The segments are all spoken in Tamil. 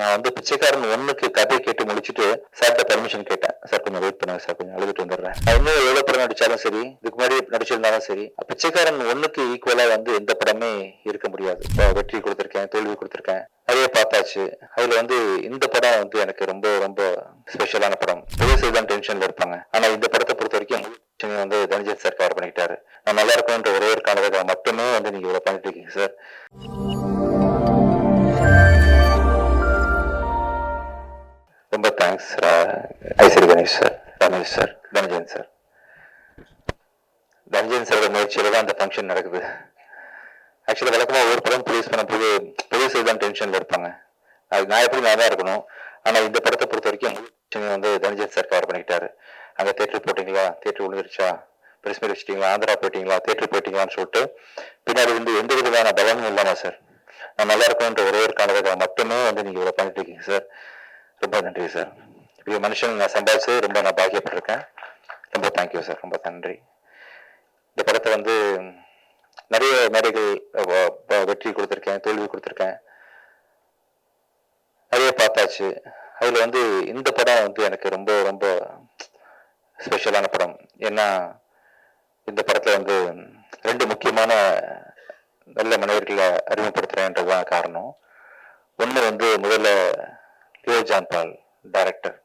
நான் வந்து பிச்சைக்காரன் ஒண்ணுக்கு கதை கேட்டு முடிச்சுட்டு சார்ட்ட பர்மிஷன் கேட்டேன். சார் கொஞ்சம் வெயிட் பண்ணுங்க சார் கொஞ்சம் அழுதுட்டு வந்துடுறேன். இன்னும் எவ்வளவு படம் நடிச்சாலும் சரி இதுக்கு முன்னாடி நடிச்சிருந்தாலும் சரி பிச்சைக்காரன் ஒண்ணுக்கு ஈக்குவலா வந்து எந்த படமே இருக்க முடியாது. இப்போ வெற்றி கொடுத்துருக்கேன் தோல்வி கொடுத்துருக்கேன் நிறைய பார்த்தாச்சு. அதுல வந்து இந்த படம் வந்து எனக்கு ரொம்ப ரொம்ப ஸ்பெஷலான படம். போலீஸ் செய்தான் டென்ஷன்ல இருப்பாங்க. ஆனா இந்த படத்தை பொறுத்த வரைக்கும் வந்து தனஜித் சார் கவர் பண்ணிக்கிட்டாரு நான் நல்லா இருக்கும்ன்ற ஒரே ஒரு காரணத்துக்காக மட்டுமே வந்து நீங்க இவ்வளவு பண்ணிட்டு இருக்கீங்க சார் ரொம்ப thanks Aishwari Ganesh sir Ramesh sir Dhanajan sir Dhanajan சாரோட முயற்சியில தான் அந்த ஃபங்க்ஷன் நடக்குது. ஆக்சுவலாக வழக்கமாக ஒரு படம் ப்ரொடியூஸ் பண்ணும்போது ப்ரொடியூசர் தான் டென்ஷனில் இருப்பாங்க. அது நான் எப்படி நான் தான் இருக்கணும். ஆனால் இந்த படத்தை பொறுத்த வரைக்கும் முழு வந்து தனஜன் சார் கவர் பண்ணிக்கிட்டாரு. அங்கே தேட்டர் போட்டிங்களா? தேட்டர் விழுந்துருச்சா? பிரஸ் மீட் வச்சுட்டீங்களா? ஆந்திரா போயிட்டீங்களா? தேட்டர் போயிட்டீங்களான்னு சொல்லிட்டு பின்னாடி வந்து எந்த விதமான பலனும் இல்லாமல் சார் நான் நல்லா இருக்கணுன்ற ஒரே ஒரு காரணத்துக்காக மட்டுமே வந்து நீங்கள் இவ்வளோ பண்ணிட்டு இருக்கீங்க சார் ரொம்ப நன்றி சார் இப்படி மனுஷன் நான் சம்பாதிச்சு ரொம்ப நான் பாக்கியப்பட்டிருக்கேன். ரொம்ப தேங்க்யூ சார் ரொம்ப நன்றி. இந்த படத்தை வந்து நிறைய மேடைகள் வெற்றி கொடுத்துருக்கேன் தோல்வி கொடுத்துருக்கேன். நிறைய பார்த்தாச்சு. அதில் வந்து இந்த படம் வந்து எனக்கு ரொம்ப ரொம்ப ஸ்பெஷலான படம். ஏன்னா இந்த படத்தில் வந்து ரெண்டு முக்கியமான நல்ல மனிதர்களை அறிமுகப்படுத்துறேன்றதுதான் காரணம். ஒன்று வந்து முதல்ல லியோ ஜான்பால் டைரக்டர்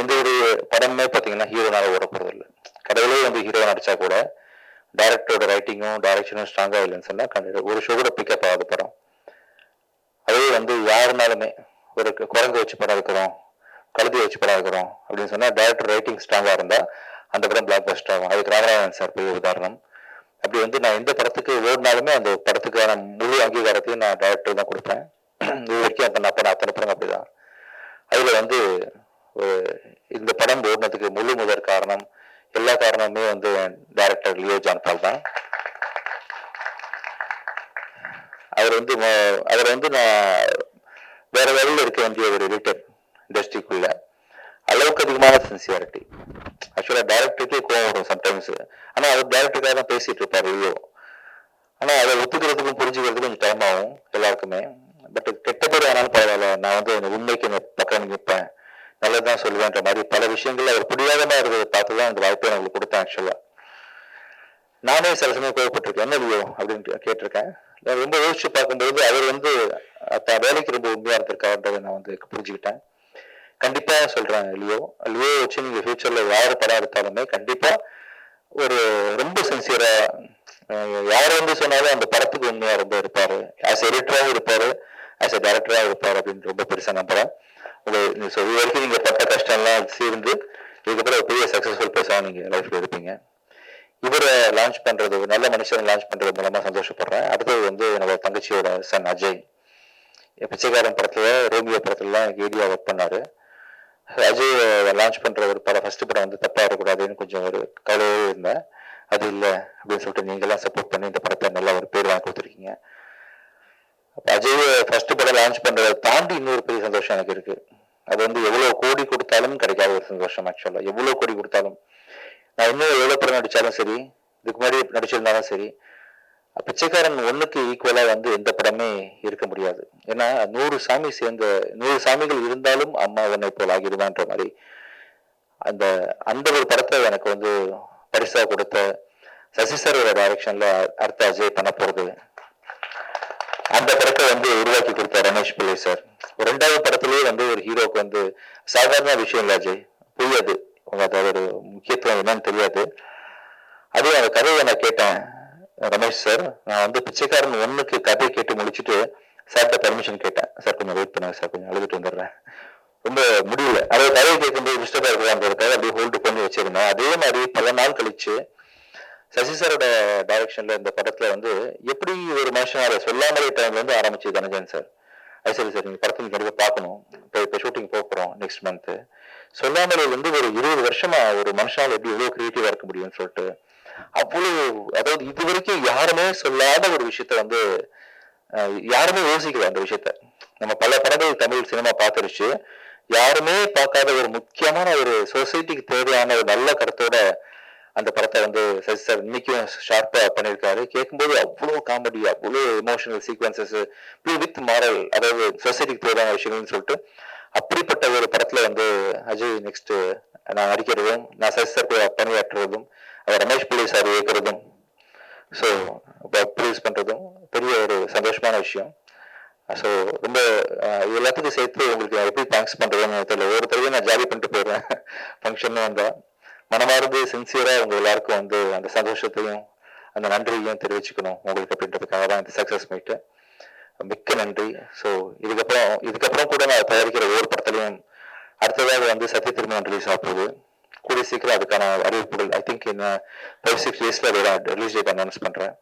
எந்த ஒரு படமே பார்த்தீங்கன்னா ஹீரோனால ஓட இல்லை கடவுளே வந்து ஹீரோ நடிச்சா கூட டைரக்டரோட ரைட்டிங்கும் டைரக்ஷனும் ஸ்ட்ராங்காக இல்லைன்னு சொன்னால் கண்டிப்பாக ஒரு ஷோ கூட பிக்கப் ஆகாத படம். அதே வந்து யாருனாலுமே ஒரு குரங்கு வச்சு படம் இருக்கிறோம் கழுதி வச்சு படம் இருக்கிறோம் அப்படின்னு சொன்னால் டைரக்டர் ரைட்டிங் ஸ்ட்ராங்காக இருந்தால் அந்த படம் பிளாக் பஸ்ட் ஆகும். அதுக்கு ராமராஜன் சார் பெரிய உதாரணம். அப்படி வந்து நான் எந்த படத்துக்கு ஓடினாலுமே அந்த படத்துக்கான முழு அங்கீகாரத்தையும் நான் டைரக்டர் தான் கொடுப்பேன். இது வரைக்கும் அப்ப அத்தனை படம் அப்படிதான். அதுல வந்து இந்த படம் ஓடினதுக்கு முழு முதற் காரணம் எல்லா காரணமுமே வந்து டைரக்டர் லியோ ஜான்பால் தான். அவர் வந்து அவர் வந்து நான் வேற வேலையில் இருக்க வேண்டிய ஒரு ரிட்டர் இண்டஸ்ட்ரிக்குள்ள அளவுக்கு அதிகமான சின்சியாரிட்டி ஆக்சுவலா டைரக்டருக்கே கோவம் வரும் சம்டைம்ஸ் ஆனா அவர் டைரக்டருக்காக தான் பேசிட்டு இருப்பார் லியோ ஆனா அதை ஒத்துக்கிறதுக்கும் புரிஞ்சுக்கிறதுக்கும் கொஞ்சம் டைம் ஆகும் எல்லாருக்குமே. பட் கெட்ட பேர் ஆனாலும் பரவாயில்ல. நான் வந்து அந்த உண்மைக்கு பக்கம் நிற்பேன். நல்லதுதான் சொல்லுவேன்ற மாதிரி பல விஷயங்கள்ல அவர் பிடிவாதமா இருக்கிறத பார்த்து தான் அந்த வாய்ப்பை நான் உங்களுக்கு கொடுத்தேன் ஆக்சுவலா நானே சில சமயம் கோவப்பட்டிருக்கேன். என்ன லியோ அப்படின்னு கேட்டிருக்கேன். நான் ரொம்ப யோசிச்சு பார்க்கும்போது அவர் வந்து வேலைக்கு ரொம்ப உண்மையா இருந்திருக்காருன்றதை நான் வந்து புரிஞ்சுக்கிட்டேன். கண்டிப்பா சொல்றேன் லியோ. லியோ வச்சு நீங்க ஃபியூச்சர்ல யார் படம் எடுத்தாலுமே கண்டிப்பா ஒரு ரொம்ப சின்சியரா யார் வந்து சொன்னாலும் அந்த படத்துக்கு உண்மையா ரொம்ப இருப்பாரு. ஆஸ் எடிட்டராகவும் இருப்பாரு. ஆஸ் அ டேரக்டராகவும் இருப்பார் அப்படின்னு ரொம்ப பெருசா நம்புறேன். உங்க so இது வரைக்கும் நீங்க பட்ட கஷ்டம்லாம் சேர்ந்து இதுக்கப்புறம் பெரிய சக்சஸ்ஃபுல் பேசா நீங்க லைஃப்ல இருப்பீங்க. இவரை லான்ச் பண்றது ஒரு நல்ல மனுஷன் லான்ச் பண்றது மூலமா சந்தோஷப்படுறேன். அடுத்தது வந்து என்னோட தங்கச்சியோட சன் அஜய். பிச்சைக்காரன் படத்துல ரோமியோ படத்துலலாம் ஏடியா ஒர்க் பண்ணாரு. அஜய் லான்ச் பண்ற ஒரு படம் ஃபர்ஸ்ட் படம் வந்து தப்பா இருக்கக்கூடாதுன்னு கொஞ்சம் ஒரு கவலையே இருந்தேன். அது இல்லை அப்படின்னு சொல்லிட்டு நீங்களாம் சப்போர்ட் பண்ணி இந்த படத்தை நல்ல ஒரு பேர் வாங்கி கொடுத்துருக்கீங்க. அஜய் ஃபர்ஸ்ட் படம் லான்ச் பண்றதை தாண்டி இன்னொரு பெரிய சந்தோஷம் எனக்கு இருக்கு. அது வந்து எவ்வளவு கோடி கொடுத்தாலும் கிடைக்காத ஒரு சந்தோஷம் ஆக்சுவலா எவ்வளவு கோடி கொடுத்தாலும். நான் இன்னும் எவ்வளவு படம் நடிச்சாலும் சரி இதுக்கு முன்னாடி நடிச்சிருந்தாலும் சரி பிச்சைக்காரன் ஒண்ணுக்கு ஈக்குவலா வந்து எந்த படமே இருக்க முடியாது. ஏன்னா நூறு சாமி சேர்ந்த நூறு சாமிகள் இருந்தாலும் அம்மா உன்னை போல் ஆகிடுவான்ற மாதிரி. அந்த அந்த ஒரு படத்தை எனக்கு வந்து பரிசா கொடுத்த சசி சாரோட டைரக்ஷன்ல அடுத்த அஜய் பண்ண போறது. அந்த படத்தை வந்து உருவாக்கி கொடுத்த ரமேஷ் பிள்ளை சார். ஒரு ரெண்டாவது படத்திலேயே வந்து ஒரு ஹீரோக்கு வந்து சாதாரண விஷயம் இல்லை அஜய். புரியாது. உங்களுக்கு அதோட முக்கியத்துவம் என்னன்னு தெரியாது. அதே அந்த கதையை நான் கேட்டேன் ரமேஷ் சார். நான் வந்து பிச்சைக்காரன் ஒன்றுக்கு கதை கேட்டு முடிச்சுட்டு சார்கிட்ட பர்மிஷன் கேட்டேன். சார் கொஞ்சம் வெயிட் பண்ணுங்க சார். கொஞ்சம் அழுதுட்டு வந்துடுறேன். ரொம்ப முடியல. அதாவது கதையை கேட்கும்போது டிஸ்டர்பா இருக்கிறாங்கிறதுக்காக அப்படியே ஹோல்டு பண்ணி வச்சிருந்தேன். அதே மாதிரி பல நாள் கழிச்சு சசி சாரோட டைரக்ஷன்ல இந்த படத்துல வந்து எப்படி ஒரு மனுஷனால சொல்லாமலே டைம்ல இருந்து ஆரம்பிச்சு தனஜன் சார்? அது சரி சார் நீங்க படத்தை கண்டிப்பா பார்க்கணும். இப்போ இப்போ ஷூட்டிங் போக போறோம் நெக்ஸ்ட் மந்த் சொல்லாமலே வந்து ஒரு இருபது வருஷமா ஒரு மனுஷனால எப்படி எவ்வளவு கிரியேட்டிவா இருக்க முடியும்னு சொல்லிட்டு அவ்வளவு அதாவது இது வரைக்கும் யாருமே சொல்லாத ஒரு விஷயத்த வந்து யாருமே யோசிக்கல அந்த விஷயத்த. நம்ம பல படங்கள் தமிழ் சினிமா பார்த்துருச்சு. யாருமே பார்க்காத ஒரு முக்கியமான ஒரு சொசைட்டிக்கு தேவையான ஒரு நல்ல கருத்தோட அந்த படத்தை வந்து சசி சார் இன்னைக்கும் ஷார்ப்பாக பண்ணியிருக்காரு. கேட்கும்போது அவ்வளோ காமெடி அவ்வளோ எமோஷனல் சீக்வன்சஸ் வித் மாரல் அதாவது சொசைட்டிக்கு தேவையான விஷயங்கள்னு சொல்லிட்டு அப்படிப்பட்ட ஒரு படத்துல வந்து அஜய் நெக்ஸ்ட் நான் நடிக்கிறதும் நான் சசி சார் கூட பணியாற்றுறதும் அவர் ரமேஷ் பிள்ளை சார் இயக்கிறதும் ஸோ ப்ரொடியூஸ் பண்ணுறதும் பெரிய ஒரு சந்தோஷமான விஷயம். ஸோ ரொம்ப எல்லாத்துக்கும் சேர்த்து உங்களுக்கு எப்படி தேங்க்ஸ் பண்ணுறதுன்னு தெரியல. ஒரு தடவை நான் ஜாலி பண்ணிட்டு போயிடுறேன். ஃபங்க்ஷன் வந்தால் மனமார்ந்து சின்சியராக உங்கள் எல்லாருக்கும் வந்து அந்த சந்தோஷத்தையும் அந்த நன்றியையும் தெரிவிச்சுக்கணும். உங்களுக்கு அப்படின்றதுக்காக தான் இந்த சக்ஸஸ் மீட்டு மிக்க நன்றி. ஸோ இதுக்கப்புறம் இதுக்கப்புறம் கூட நான் தயாரிக்கிற ஒவ்வொரு படத்துலையும் அடுத்ததாக வந்து சத்திய திருமணம் ரிலீஸ் ஆகுது கூடிய சீக்கிரம் அதுக்கான அறிவிப்புகள் ஐ திங்க் இந்த ஃபைவ் சிக்ஸ் டேஸில் அதோட ரிலீஸ் டேட் அனௌன்ஸ் பண்ணுறேன்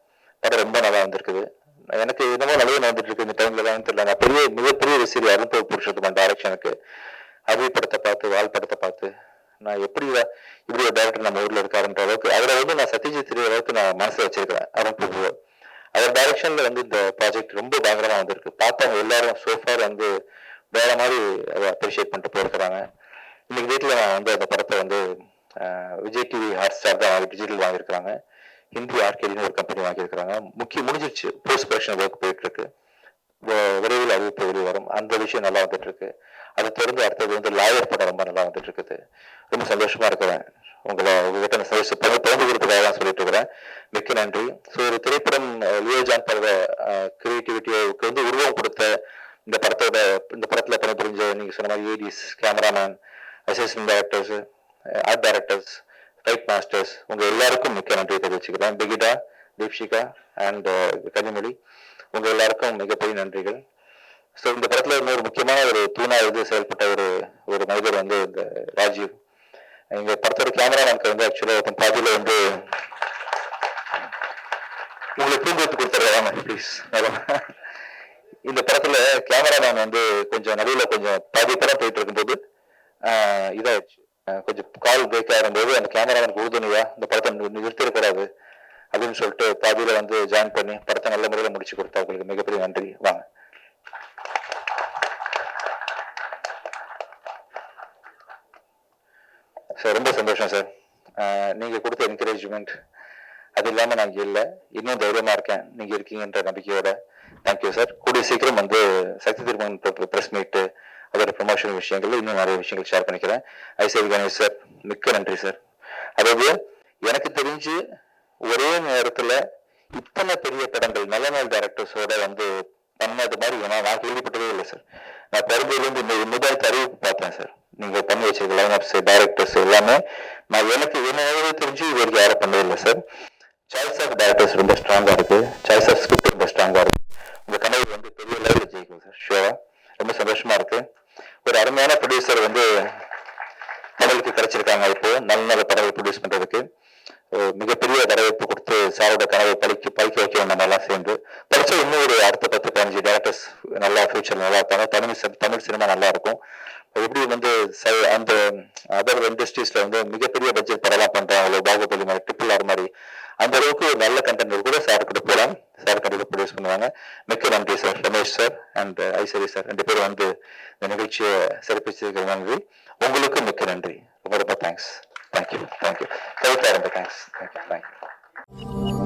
படம் ரொம்ப நல்லா வந்திருக்குது. எனக்கு என்னமோ நல்லவே நடந்துட்டு இருக்கு இந்த டைம்ல தான் தெரியல நான் பெரிய மிகப்பெரிய ரசிகர் அருண்பவ புருஷத்துமான டைரக்ஷனுக்கு அருவி படத்தை பார்த்து வால் படத்தை பார்த்து நான் எப்படி இப்படி ஒரு டேரக்டர் நம்ம ஊர்ல இருக்காருன்ற அளவுக்கு அதில் வந்து நான் சத்யஜித் தெரிய அளவுக்கு நான் மனசில் வச்சிருக்கிறேன். அருண் புது அவர் டைரக்ஷன்ல வந்து இந்த ப்ராஜெக்ட் ரொம்ப பயங்கரமா வந்திருக்கு. பார்த்தவங்க எல்லாரும் சோஃபார் வந்து வேற மாதிரி அதை அப்ரிஷியேட் பண்ணிட்டு போயிருக்கிறாங்க இன்னைக்கு வீட்டில் நான் வந்து அந்த படத்தை வந்து விஜய் டிவி ஹாட் ஸ்டார் தான் டிஜிட்டல் வாங்கியிருக்கிறாங்க. ஹிந்தி ஆர்கேடின்னு ஒரு கம்பெனி வாங்கியிருக்கிறாங்க. முக்கிய முடிஞ்சிருச்சு. போஸ்ட் ப்ரொடக்ஷன் ஒர்க் போயிட்டு இருக்கு. விரைவில் அறிவிப்பு வெளிவரும் அந்த விஷயம் நல்லா வந்துட்டு இருக்கு அதை தொடர்ந்து அடுத்தது வந்து லாயர் படம் ரொம்ப நல்லா வந்துட்டு இருக்குது ரொம்ப சந்தோஷமா இருக்கிறேன். உங்களை உங்ககிட்ட நான் சந்தோஷம் பகிர்ந்து பகிர்ந்துக்கிறதுக்காக தான் சொல்லிட்டு இருக்கிறேன். மிக்க நன்றி. ஸோ ஒரு திரைப்படம் அஹ், லியோ ஜான் பட கிரியேட்டிவிட்டிக்கு வந்து உருவம் கொடுத்த இந்த படத்தோட இந்த படத்துல பணிபுரிஞ்ச நீங்கள் சொன்ன மாதிரி ADs cameraman assistant directors art directors fight masters உங்கள் எல்லாருக்கும் மிக்க நன்றி தெரிவிச்சுக்கிறேன். பிகிடா தீப்ஷிகா அண்ட் uh, கனிமொழி உங்க எல்லாருக்கும் மிகப்பெரிய நன்றிகள். ஸோ இந்த படத்துல இன்னொரு முக்கியமான ஒரு தூணா இருந்து செயல்பட்ட ஒரு ஒரு மனிதர் வந்து இந்த ராஜீவ். எங்க படத்தோட கேமரா நமக்கு வந்து ஆக்சுவலா பாதியில வந்து உங்களுக்கு பூந்தெடுத்து கொடுத்துருவாங்க ப்ளீஸ் இந்த படத்துல கேமராமேன் வந்து கொஞ்சம் நடுவில் கொஞ்சம் பாதி படம் போயிட்டு இருக்கும்போது இதாகிடுச்சு கொஞ்சம் கால் பிரேக் ஆகும்போது அந்த கேமராமேனுக்கு உறுதுணையாக இந்த படத்தை நி- அப்படின்னு சொல்லிட்டு பாதியில வந்து ஜாயின் பண்ணி படத்தை நல்ல முறையில் முடிச்சு கொடுத்தா உங்களுக்கு மிகப்பெரிய நன்றி. வாங்க. சார் ரொம்ப சந்தோஷம் சார் நீங்க கொடுத்த என்கரேஜ்மெண்ட் அது இல்லாம நான் இங்க இல்ல. இன்னும் தைரியமா இருக்கேன். நீங்க இருக்கீங்கன்ற நம்பிக்கையோட. தேங்க்யூ சார் கூடிய சீக்கிரம் வந்து சக்தி திருமணம் பிரஸ் மீட்டு அதோட ப்ரொமோஷன் விஷயங்கள் இன்னும் நிறைய விஷயங்கள் ஷேர் பண்ணிக்கிறேன். ஐசிஐ கணேஷ் சார் மிக்க நன்றி சார் அதாவது எனக்கு தெரிஞ்சு ஒரே நேரத்துல இத்தனை பெரிய படங்கள் நல்ல நாள் டேரக்டர்ஸோட வந்து பண்ணது மாதிரி நான் நான் கேள்விப்பட்டதே இல்லை சார் நான் பருந்தையிலேருந்து இந்த முதல் அறிவிப்பு பார்த்தேன் சார் நீங்க பண்ணி வச்சிருக்க லைனப்ஸ் டைரக்டர்ஸ் எல்லாமே நான் எனக்கு என்ன தெரிஞ்சு இது வரைக்கும் யாரும் பண்ணவே இல்லை சார் சாய்ஸ் ஆஃப் டேரக்டர்ஸ் ரொம்ப ஸ்ட்ராங்காக இருக்குது சாய்ஸ் ஆஃப் ஸ்கிரிப்ட் ரொம்ப ஸ்ட்ராங்கா இருக்கு உங்க கனவு வந்து பெரிய லெவலில் ஜெயிக்கும் சார் ஷுவரா ரொம்ப சந்தோஷமா இருக்கு ஒரு அருமையான ப்ரொடியூசர் வந்து தமிழுக்கு கிடைச்சிருக்காங்க இப்போ நல்ல நல்ல படங்களை ப்ரொடியூஸ் பண்றதுக்கு அஹ் மிகப்பெரிய வரவேற்பு கொடுத்து சாரோட கனவை பழிக்க பழிக்க வைக்க நம்ம எல்லாம் இன்னும் ஒரு அடுத்த பத்து பதினஞ்சு டேரக்டர்ஸ் நல்லா ஃபியூச்சர் நல்லா இருப்பாங்க. தமிழ் தமிழ் சினிமா நல்லா இருக்கும். எப்படி வந்து அந்த அதர் இண்டஸ்ட்ரீஸ்ல வந்து மிகப்பெரிய பட்ஜெட் படம்லாம் பண்றாங்க பாகுபலி மாதிரி ட்ரிபிள் ஆர் மாதிரி அந்த அளவுக்கு ஒரு நல்ல கண்டென்ட் கூட சார் கிட்ட போகலாம் சார் கண்டிப்பாக ப்ரொடியூஸ் பண்ணுவாங்க. மிக்க நன்றி sir Ramesh sir and Aishwari sir ரெண்டு பேரும் வந்து இந்த நிகழ்ச்சியை சிறப்பிச்சதுக்கு நன்றி. உங்களுக்கு மிக்க நன்றி. ரொம்ப ரொம்ப தேங்க்ஸ் தேங்க்யூ தேங்க்யூ கவிதா ரொம்ப தேங்க்ஸ் தேங்க்யூ தேங்க்யூ